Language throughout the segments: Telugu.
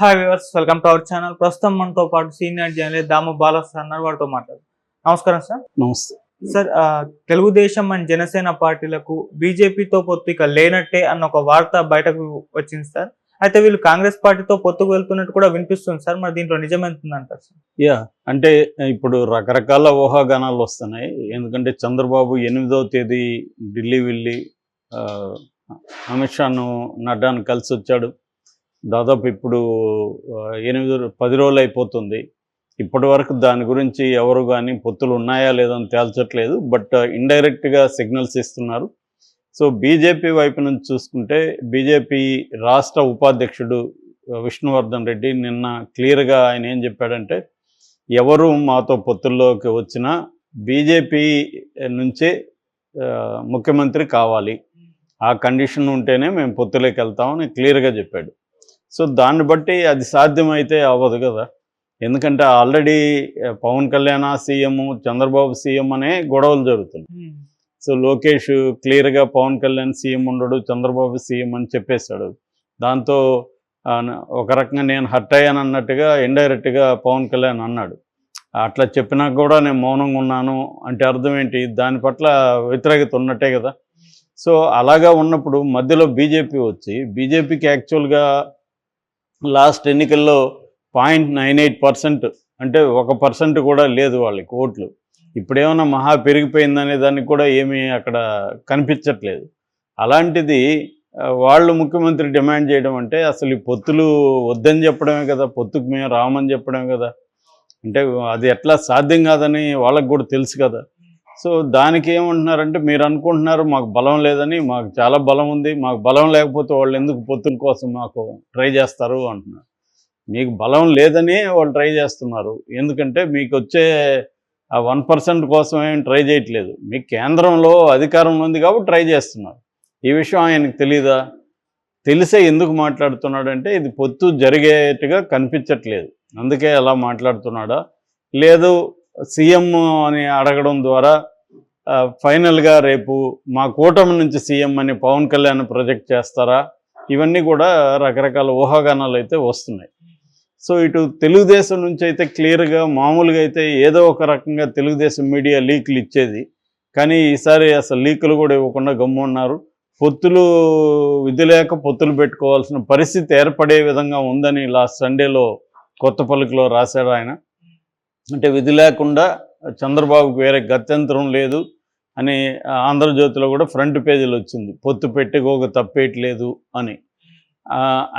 Hi viewers welcome to our channel ప్రస్తుతం మనతో పాటు సీనియర్ జర్నలిస్ట్ దాము బాలస్ అన్నారు. వారితో మాట్లాడు. నమస్కారం సార్. నమస్తే. సార్ తెలుగుదేశం అండ్ జనసేన పార్టీలకు బీజేపీతో పొత్తు ఇక లేనట్టే అన్న ఒక వార్త బయటకు వచ్చింది సార్. అయితే వీళ్ళు కాంగ్రెస్ పార్టీతో పొత్తుకు వెళ్తున్నట్టు కూడా వినిపిస్తుంది సార్. మరి దీంట్లో నిజమెంతుందంటారు సార్? యా అంటే ఇప్పుడు రకరకాల ఊహాగానాలు వస్తున్నాయి. ఎందుకంటే చంద్రబాబు ఎనిమిదవ తేదీ ఢిల్లీ వెళ్ళి అమిత్ షాను నడ్డాను కలిసి వచ్చాడు దాదాపు ఇప్పుడు ఎనిమిది పది రోజులు అయిపోతుంది. ఇప్పటి వరకు దాని గురించి ఎవరు కానీ పొత్తులు ఉన్నాయా లేదని తేల్చట్లేదు. బట్ ఇండైరెక్ట్గా సిగ్నల్స్ ఇస్తున్నారు. సో బీజేపీ వైపు నుంచి చూసుకుంటే బీజేపీ రాష్ట్ర ఉపాధ్యక్షుడు విష్ణువర్ధన్ రెడ్డి నిన్న క్లియర్గా ఆయన ఏం చెప్పాడంటే ఎవరు మాతో పొత్తుల్లోకి వచ్చినా బీజేపీ నుంచే ముఖ్యమంత్రి కావాలి. ఆ కండిషన్ ఉంటేనే మేము పొత్తులోకి వెళ్తామని క్లియర్గా చెప్పాడు. సో దాన్ని బట్టి అది సాధ్యమైతే అవ్వదు కదా. ఎందుకంటే already Pawan Kalyan CM Chandrababu CM అనే గొడవలు జరుగుతున్నాయి. సో లోకేష్ క్లియర్గా పవన్ కళ్యాణ్ సీఎం ఉండడు చంద్రబాబు సీఎం అని చెప్పేశాడు. దాంతో ఒక రకంగా నేను హర్ట్ అయ్యాను అన్నట్టుగా ఇండైరెక్ట్గా పవన్ కళ్యాణ్ అన్నాడు. అట్లా చెప్పినా కూడా నేను మౌనంగా ఉన్నాను అంటే అర్థం ఏంటి? దాని పట్ల వ్యతిరేకత ఉన్నట్టే కదా. సో అలాగా ఉన్నప్పుడు మధ్యలో బీజేపీ వచ్చి బీజేపీకి యాక్చువల్గా లాస్ట్ ఎన్నికల్లో పాయింట్ నైన్ ఎయిట్ పర్సెంట్ అంటే ఒక పర్సెంట్ కూడా లేదు వాళ్ళకి ఓట్లు. ఇప్పుడేమైనా మహా పెరిగిపోయిందనే దానికి కూడా ఏమీ అక్కడ కనిపించట్లేదు. అలాంటిది వాళ్ళు ముఖ్యమంత్రి డిమాండ్ చేయడం అంటే అసలు ఈ పొత్తులు వద్దని చెప్పడమే కదా పొత్తుకు మేము రామని చెప్పడమే కదా. అంటే అది ఎట్లా సాధ్యం కాదని వాళ్ళకి కూడా తెలుసు కదా. సో దానికి ఏమంటున్నారంటే మీరు అనుకుంటున్నారు మాకు బలం లేదని మాకు చాలా బలం ఉంది మాకు బలం లేకపోతే వాళ్ళు ఎందుకు పొత్తుల కోసం మాకు ట్రై చేస్తారు అంటున్నారు. మీకు బలం లేదని వాళ్ళు ట్రై చేస్తున్నారు. ఎందుకంటే మీకు వచ్చే ఆ వన్ పర్సెంట్ కోసం ఏం ట్రై చేయట్లేదు. మీ కేంద్రంలో అధికారం ఉంది కాబట్టి ట్రై చేస్తున్నారు. ఈ విషయం ఆయనకు తెలీదా? తెలిసే ఎందుకు మాట్లాడుతున్నాడంటే ఇది పొత్తు జరిగేట్టుగా కనిపించట్లేదు. అందుకే అలా మాట్లాడుతున్నాడా? లేదు సీఎం అని అడగడం ద్వారా ఫైనల్గా రేపు మా కూటమి నుంచి సీఎం అని పవన్ కళ్యాణ్ ప్రొజెక్ట్ చేస్తారా? ఇవన్నీ కూడా రకరకాల ఊహాగానాలు అయితే వస్తున్నాయి. సో ఇటు తెలుగుదేశం నుంచి అయితే క్లియర్గా మామూలుగా అయితే ఏదో ఒక రకంగా తెలుగుదేశం మీడియా లీకులు ఇచ్చేది. కానీ ఈసారి అసలు లీకులు కూడా ఇవ్వకుండా గమ్మున్నారు పొత్తులు విధి లేక పొత్తులు పెట్టుకోవాల్సిన పరిస్థితి ఏర్పడే విధంగా ఉందని లాస్ట్ సండేలో కొత్త పలుకులో రాశాడు ఆయన. అంటే విధి లేకుండా చంద్రబాబుకు వేరే గత్యంతరం లేదు అని ఆంధ్రజ్యోతిలో కూడా ఫ్రంట్ పేజీలో వచ్చింది. పొత్తు పెట్టుకోక తప్పేయట్లేదు అని.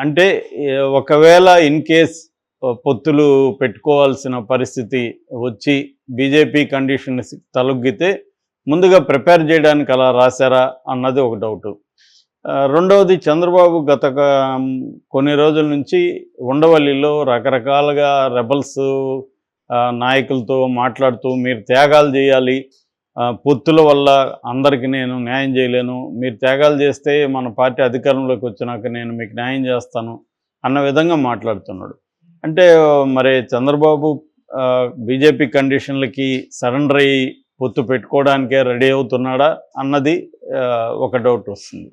అంటే ఒకవేళ ఇన్ కేస్ పొత్తులు పెట్టుకోవాల్సిన పరిస్థితి వచ్చి బీజేపీ కండిషన్స్ తలొగ్గితే ముందుగా ప్రిపేర్ చేయడానికి అలా రాశారా అన్నది ఒక డౌట్. రెండవది చంద్రబాబు గత కొన్ని రోజుల నుంచి ఉండవల్లిలో రకరకాలుగా రెబల్స్ నాయకులతో మాట్లాడుతూ మీరు త్యాగాలు చేయాలి. పొత్తుల వల్ల అందరికీ నేను న్యాయం చేయలేను. మీరు త్యాగాలు చేస్తే మన పార్టీ అధికారంలోకి వచ్చినాక నేను మీకు న్యాయం చేస్తాను అన్న విధంగా మాట్లాడుతున్నాడు. అంటే మరి చంద్రబాబు బీజేపీ కండిషన్లకి సరెండర్ అయ్యి పొత్తు పెట్టుకోవడానికే రెడీ అవుతున్నాడా అన్నది ఒక డౌట్ వస్తుంది.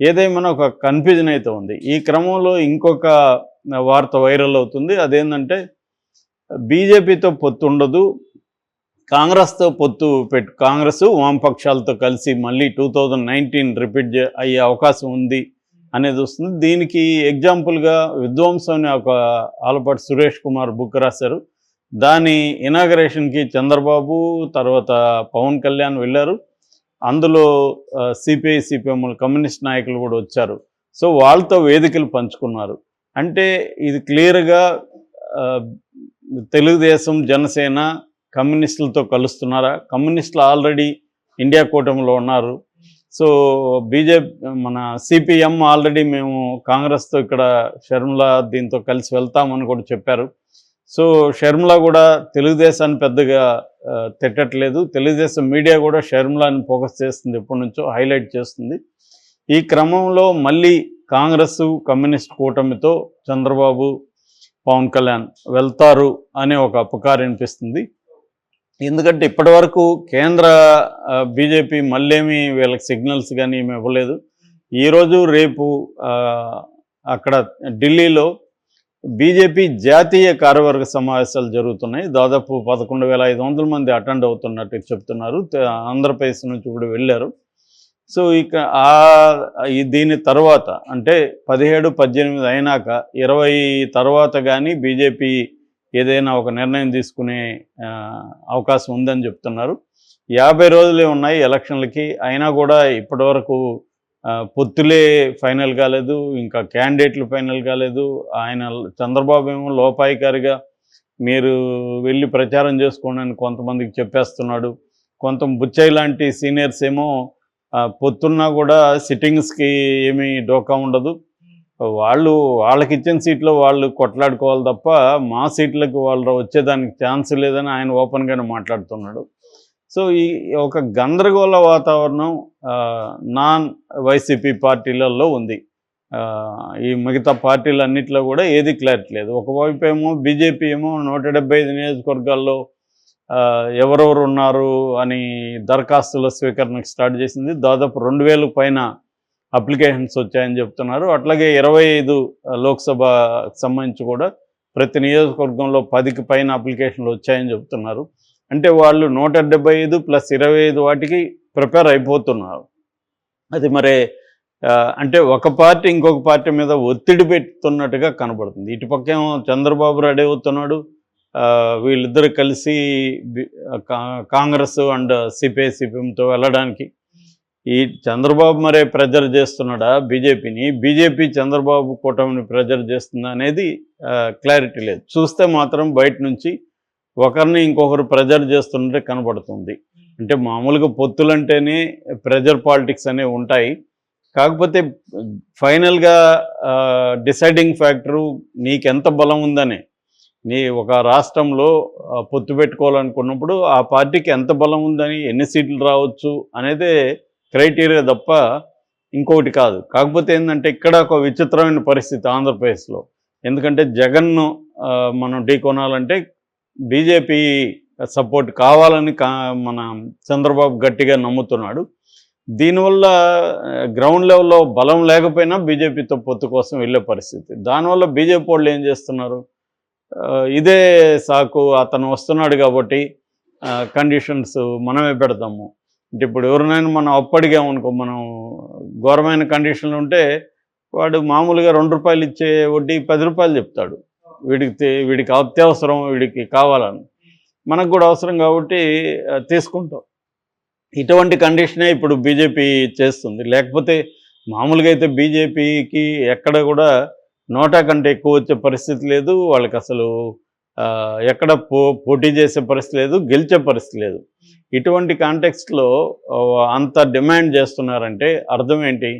ఏదేమైనా ఒక కన్ఫ్యూజన్ అయితే ఉంది. ఈ క్రమంలో ఇంకొక వార్త వైరల్ అవుతుంది. అదేంటంటే బీజేపీతో పొత్తు ఉండదు. కాంగ్రెస్తో పొత్తు పెట్టు కాంగ్రెస్ వామపక్షాలతో కలిసి మళ్ళీ టూ థౌజండ్ నైన్టీన్ రిపీట్ అయ్యే అవకాశం ఉంది అనేది వస్తుంది. దీనికి ఎగ్జాంపుల్గా విధ్వంసం అనే ఒక ఆలపాటి సురేష్ కుమార్ బుక్ రాశారు. దాని ఇనాగరేషన్కి చంద్రబాబు తర్వాత పవన్ కళ్యాణ్ వెళ్ళారు. అందులో సిపిఐ సిపిఎం కమ్యూనిస్ట్ నాయకులు కూడా వచ్చారు. సో వాళ్ళతో వేదికలు పంచుకున్నారు. అంటే ఇది క్లియర్గా తెలుగుదేశం జనసేన కమ్యూనిస్టులతో కలుస్తున్నారా? కమ్యూనిస్టులు ఆల్రెడీ ఇండియా కూటమిలో ఉన్నారు. సో బీజేపీ మన సిపిఎం ఆల్రెడీ మేము కాంగ్రెస్తో ఇక్కడ షర్మిల దీంతో కలిసి వెళ్తామని కూడా చెప్పారు. సో షర్మిల కూడా తెలుగుదేశాన్ని పెద్దగా తిట్టట్లేదు. తెలుగుదేశం మీడియా కూడా షర్మిలాని ఫోకస్ చేస్తుంది ఎప్పటి నుంచో హైలైట్ చేస్తుంది. ఈ క్రమంలో మళ్ళీ కాంగ్రెస్ కమ్యూనిస్ట్ కూటమితో చంద్రబాబు పవన్ కళ్యాణ్ వెళ్తారు అనే ఒక అపకారం అనిపిస్తుంది ఎందుకంటే ఇప్పటివరకు కేంద్ర బీజేపీ మళ్ళేమి వీళ్ళకి సిగ్నల్స్ కానీ ఏమి ఇవ్వలేదు. ఈరోజు రేపు అక్కడ ఢిల్లీలో బీజేపీ జాతీయ కార్యవర్గ సమావేశాలు జరుగుతున్నాయి. దాదాపు పదకొండు వేల ఐదు వందల మంది అటెండ్ అవుతున్నట్టు చెప్తున్నారు. ఆంధ్రప్రదేశ్ నుంచి కూడా వెళ్ళారు. సో ఇక ఆ దీని తర్వాత అంటే పదిహేడు పద్దెనిమిది అయినాక ఇరవై తర్వాత కానీ బీజేపీ ఏదైనా ఒక నిర్ణయం తీసుకునే అవకాశం ఉందని చెప్తున్నారు. యాభై రోజులే ఉన్నాయి ఎలక్షన్లకి. అయినా కూడా ఇప్పటివరకు పొత్తులే ఫైనల్ కాలేదు. ఇంకా క్యాండిడేట్లు ఫైనల్ కాలేదు. ఆయన చంద్రబాబు ఏమో లోపాయికారిగా మీరు వెళ్ళి ప్రచారం చేసుకోండి అని కొంతమందికి చెప్పేస్తున్నాడు. కొంత బుచ్చయ్య లాంటి సీనియర్స్ ఏమో పొత్తున్నా కూడా సిట్టింగ్స్కి ఏమీ డోకా ఉండదు. వాళ్ళు వాళ్ళకి ఇచ్చిన సీట్లో వాళ్ళు కొట్లాడుకోవాలి తప్ప మా సీట్లకు వాళ్ళు వచ్చేదానికి ఛాన్స్ లేదని ఆయన ఓపెన్గానే మాట్లాడుతున్నాడు. సో ఈ ఒక గందరగోళ వాతావరణం నాన్ వైసీపీ పార్టీలలో ఉంది. ఈ మిగతా పార్టీలన్నింటిలో కూడా ఏది క్లారిటీ లేదు. ఒకవైపు ఏమో బీజేపీ ఏమో నూట డెబ్బై ఐదు నియోజకవర్గాల్లో ఎవరెవరు ఉన్నారు అని దరఖాస్తుల స్వీకరణకు స్టార్ట్ చేసింది. దాదాపు రెండు వేలు పైన అప్లికేషన్స్ వచ్చాయని చెప్తున్నారు. అట్లాగే ఇరవై ఐదు లోక్సభ సంబంధించి కూడా ప్రతి నియోజకవర్గంలో పదికి పైన అప్లికేషన్లు వచ్చాయని చెప్తున్నారు. అంటే వాళ్ళు నూట డెబ్బై ఐదు ప్లస్ ఇరవై ఐదు వాటికి ప్రిపేర్ అయిపోతున్నారు. అది మరి అంటే ఒక పార్టీ ఇంకొక పార్టీ మీద ఒత్తిడి పెడుతున్నట్టుగా కనబడుతుంది. ఇటుపక్కేమో చంద్రబాబు రెడీ అవుతున్నాడు. వీళ్ళిద్దరు కలిసి కా- కాంగ్రెస్ అండ్ సిపిఐ సిపిఎంతో వెళ్ళడానికి. ఈ చంద్రబాబు మరే ప్రెజర్ చేస్తున్నాడా బీజేపీని? బీజేపీ చంద్రబాబు కూటమిని ప్రెజర్ చేస్తుందా అనేది క్లారిటీ లేదు. చూస్తే మాత్రం బయట నుంచి ఒకరిని ఇంకొకరు ప్రెజర్ చేస్తున్నట్టు కనబడుతుంది. అంటే మామూలుగా పొత్తులంటేనే ప్రెజర్ పాలిటిక్స్ అనేవి ఉంటాయి. కాకపోతే ఫైనల్గా డిసైడింగ్ ఫ్యాక్టరు నీకెంత బలం ఉందనే నీ ఒక రాష్ట్రంలో పొత్తు పెట్టుకోవాలనుకున్నప్పుడు ఆ పార్టీకి ఎంత బలం ఉందని ఎన్ని సీట్లు రావచ్చు అనేదే క్రైటీరియా తప్ప ఇంకొకటి కాదు. కాకపోతే ఏంటంటే ఇక్కడ ఒక విచిత్రమైన పరిస్థితి ఆంధ్రప్రదేశ్లో. ఎందుకంటే జగన్ను మనం ఢీకొనాలంటే బీజేపీ సపోర్ట్ కావాలని కా మన చంద్రబాబు గట్టిగా నమ్ముతున్నాడు. దీనివల్ల గ్రౌండ్ లెవెల్లో బలం లేకపోయినా బీజేపీతో పొత్తు కోసం వెళ్ళే పరిస్థితి. దానివల్ల బీజేపీ వాళ్ళు ఏం చేస్తున్నారు? ఇదే సాకు. అతను వస్తున్నాడు కాబట్టి కండిషన్స్ మనమే పెడతాము. అంటే ఇప్పుడు ఎవరినైనా మనం అప్పడిగామనుకో మనం ఘోరమైన కండిషన్లు ఉంటే వాడు మామూలుగా రెండు రూపాయలు ఇచ్చే వడ్డీ పది రూపాయలు చెప్తాడు. వీడికి వీడికి అత్యవసరం వీడికి కావాలని. మనకు కూడా అవసరం కాబట్టి తీసుకుంటాం. ఇటువంటి కండిషనే ఇప్పుడు బీజేపీ చేస్తుంది. లేకపోతే మామూలుగా అయితే బీజేపీకి ఎక్కడ కూడా నోటా కంటే ఎక్కువ వచ్చే పరిస్థితి లేదు. వాళ్ళకి అసలు ఎక్కడ పో పోటీ చేసే పరిస్థితి లేదు గెలిచే పరిస్థితి లేదు. ఇటువంటి కాంటెక్స్ట్లో అంత డిమాండ్ చేస్తున్నారంటే అర్థం ఏంటి?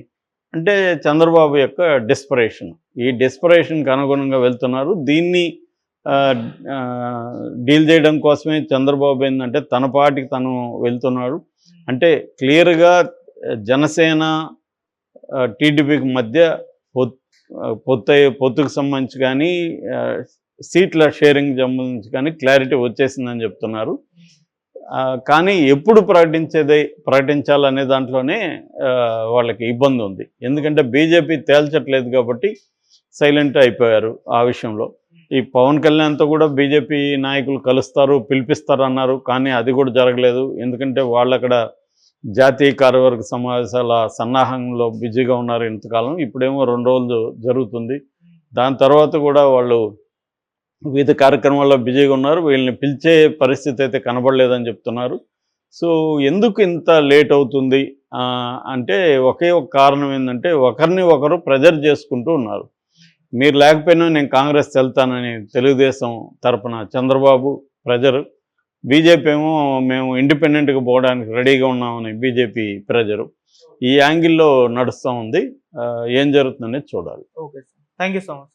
అంటే చంద్రబాబు యొక్క డిస్పరేషన్. ఈ డిస్పరేషన్కి అనుగుణంగా వెళ్తున్నారు. దీన్ని డీల్ చేయడం కోసమే చంద్రబాబు ఏంటంటే తన పాటికి తను వెళ్తున్నాడు. అంటే క్లియర్గా జనసేన టీడీపీకి మధ్య పొత్తు పొత్తుకు సంబంధించి కానీ సీట్ల షేరింగ్ సంబంధించి కానీ క్లారిటీ వచ్చేసిందని చెప్తున్నారు. కానీ ఎప్పుడు ప్రకటించేది ప్రకటించాలనే దాంట్లోనే వాళ్ళకి ఇబ్బంది ఉంది. ఎందుకంటే బీజేపీ తేల్చట్లేదు కాబట్టి సైలెంట్ అయిపోయారు ఆ విషయంలో. ఈ పవన్ కళ్యాణ్తో కూడా బీజేపీ నాయకులు కలుస్తారు పిలిపిస్తారు అన్నారు కానీ అది కూడా జరగలేదు. ఎందుకంటే వాళ్ళు అక్కడ జాతీయ కార్యవర్గ సమావేశాల సన్నాహంలో బిజీగా ఉన్నారు ఇంతకాలం. ఇప్పుడేమో రెండు రోజులు జరుగుతుంది. దాని తర్వాత కూడా వాళ్ళు వివిధ కార్యక్రమాల్లో బిజీగా ఉన్నారు. వీళ్ళని పిలిచే పరిస్థితి అయితే కనబడలేదని చెప్తున్నారు. సో ఎందుకు ఇంత లేట్ అవుతుంది? అంటే ఒకే ఒక కారణం ఏంటంటే ఒకరిని ఒకరు ప్రెజర్ చేసుకుంటూ ఉన్నారు. మీరు లేకపోయినా నేను కాంగ్రెస్ వెళ్తానని తెలుగుదేశం తరపున చంద్రబాబు ప్రెజర్. బీజేపీ ఏమో మేము ఇండిపెండెంట్గా పోవడానికి రెడీగా ఉన్నామని బీజేపీ ప్రెజరు ఈ యాంగిల్లో నడుస్తూ ఉంది. ఏం జరుగుతుందనేది చూడాలి. Okay sir. Thank you so much.